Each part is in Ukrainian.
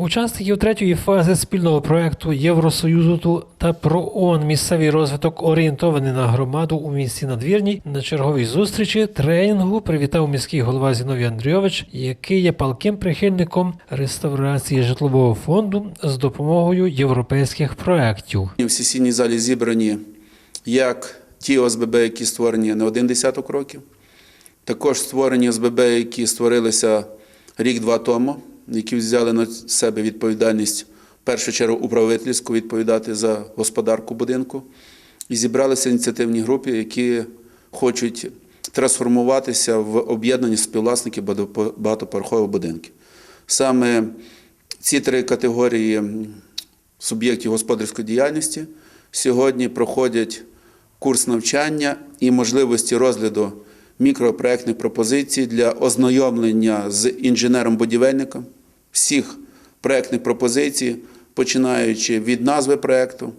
Учасників третьої фази спільного проекту Євросоюзу та ПРООН місцевий розвиток орієнтований на громаду у місті Надвірній на черговій зустрічі тренінгу привітав міський голова Зіновій Андрійович, який є палким прихильником реставрації житлового фонду з допомогою європейських проєктів. В сесійній залі зібрані як ті ОСББ, які створені не один десяток років, також створені ОСББ, які створилися рік-два тому, які взяли на себе відповідальність в першу чергу управительську відповідати за господарку будинку. І зібралися ініціативні групи, які хочуть трансформуватися в об'єднані співвласники багато- багатоповерхових будинків. Саме ці три категорії суб'єктів господарської діяльності сьогодні проходять курс навчання і можливості розгляду мікропроектних пропозицій для ознайомлення з інженером-будівельником всіх проектних пропозицій, починаючи від назви проекту,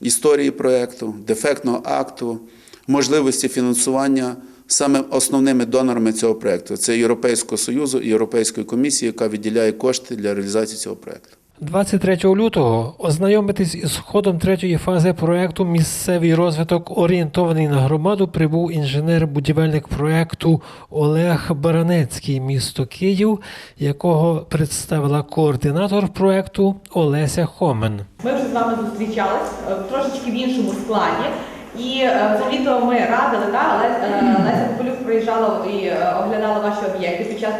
історії проекту, дефектного акту, можливості фінансування саме основними донорами цього проекту. Це Європейського Союзу і Європейської комісії, яка виділяє кошти для реалізації цього проекту. 23 лютого ознайомитись із ходом третьої фази проекту Місцевий розвиток орієнтований на громаду прибув інженер-будівельник проекту Олег Баранецький, місто Київ, якого представила координатор проекту Олеся Хомен. Ми вже з вами зустрічались е, трошечки в іншому складі. І е, взагалі-то ми радили, але е, Леся Попелюк приїжджала і е, оглядала ваші об'єкти під час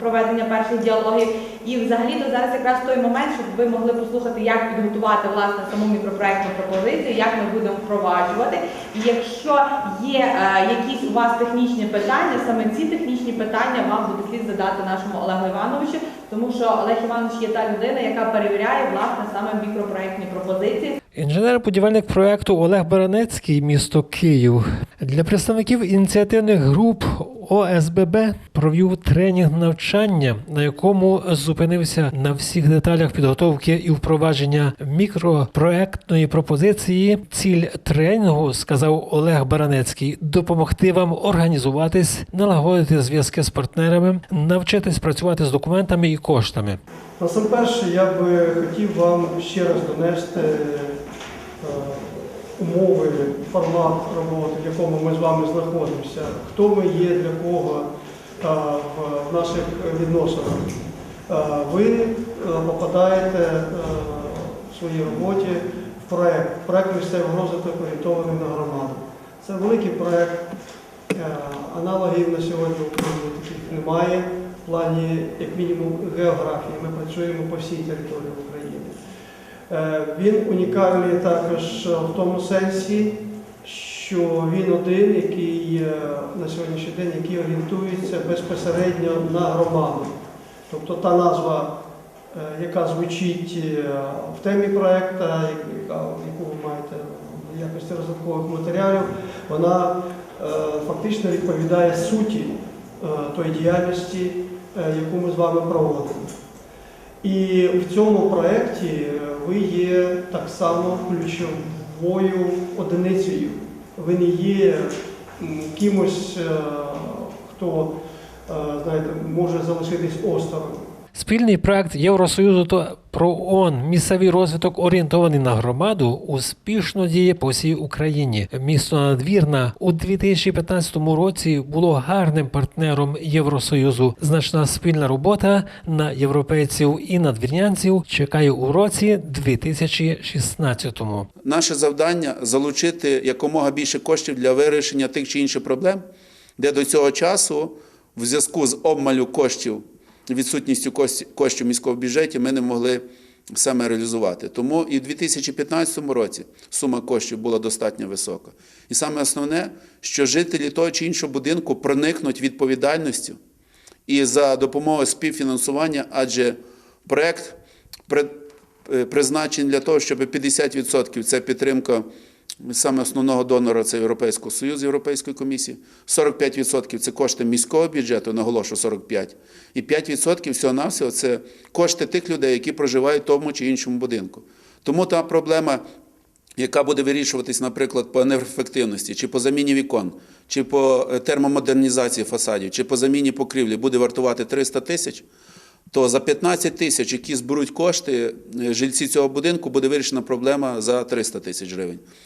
проведення, перших діалогів. І взагалі-то зараз якраз той момент, щоб ви могли послухати, як підготувати власне саму мікропроектну пропозицію, як ми будемо впроваджувати. І якщо є якісь у вас технічні питання, саме ці технічні питання вам буде слід задати нашому Олегу Івановичу, тому що Олег Іванович є та людина, яка перевіряє власне саме мікропроектні пропозиції. Інженер-будівельник проекту Олег Баранецький, місто Київ. Для представників ініціативних груп ОСББ провів тренінг навчання, на якому зупинився на всіх деталях підготовки і впровадження мікропроектної пропозиції. Ціль тренінгу, сказав Олег Баранецький, допомогти вам організуватись, налагодити зв'язки з партнерами, навчитись працювати з документами і коштами. Насамперше я би хотів вам ще раз донести умови, формат роботи, в якому ми з вами знаходимося, хто ми є для кого е, в наших відносинах. Е, Ви е, попадаєте е, в своїй роботі в проект, проект місцевого розвитку орієнтований на громаду. Це великий проект. Е, Аналогів на сьогодні в Україні таких немає. В плані, як мінімум, географії. Ми працюємо по всій території України. Е, Він унікальний також в тому сенсі, що він один, який е, на сьогоднішній день який орієнтується безпосередньо на громаду. Тобто та назва, е, яка звучить в темі проекту, яка- яку ви маєте в якості розвиткових матеріалів, вона фактично відповідає суті тої діяльності, яку ми з вами проводимо. І в цьому проєкті е, ви є так само ключовою одиницею. Ви не є кимось, е, хто е, знаєте, може залишитись осторонь. Спільний проект Євросоюзу та ПРООН місцевий розвиток орієнтований на громаду успішно діє по всій Україні. Місто Надвірна у 2015 році було гарним партнером Євросоюзу. Значна спільна робота на європейців і надвірнянців чекає у році 2016-му. Наше завдання залучити якомога більше коштів для вирішення тих чи інших проблем, де до цього часу, в зв'язку з обмалю коштів, відсутністю коштів в міському бюджеті, ми не могли саме реалізувати. Тому і в 2015 році сума коштів була достатньо висока. І саме основне, що жителі того чи іншого будинку проникнуть відповідальністю і за допомогою співфінансування, адже проект е, призначений для того, щоб 50% це підтримка саме основного донора це Європейського Союзу, Європейської комісії, 45% це кошти міського бюджету, наголошую 45%, і 5% всього-навсього це кошти тих людей, які проживають в тому чи іншому будинку. Тому та проблема яка буде вирішуватись, наприклад, по енергоефективності, чи по заміні вікон, чи по е, термомодернізації фасадів, чи по заміні покрівлі, буде вартувати 300 тисяч, то за 15 тисяч, які зберуть кошти, е, жильці цього будинку, буде вирішена проблема за 300 тисяч гривень.